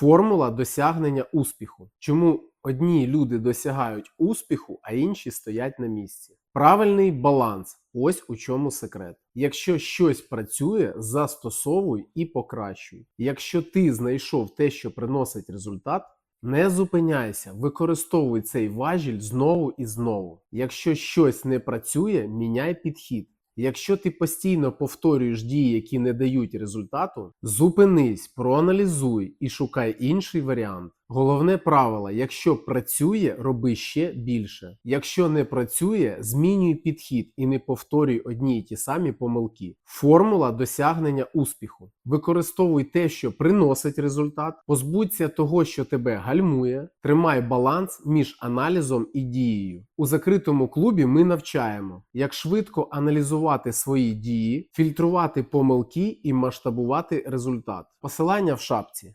Формула досягнення успіху. Чому одні люди досягають успіху, а інші стоять на місці? Правильний баланс. Ось у чому секрет. Якщо щось працює, застосовуй і покращуй. Якщо ти знайшов те, що приносить результат, не зупиняйся, використовуй цей важіль знову і знову. Якщо щось не працює, міняй підхід. Якщо ти постійно повторюєш дії, які не дають результату, зупинись, проаналізуй і шукай інший варіант. Головне правило: якщо працює, роби ще більше. Якщо не працює, змінюй підхід і не повторюй одні й ті самі помилки. Формула досягнення успіху. Використовуй те, що приносить результат, позбудься того, що тебе гальмує, тримай баланс між аналізом і дією. У закритому клубі ми навчаємо, як швидко аналізувати свої дії, фільтрувати помилки і масштабувати результат. Посилання в шапці.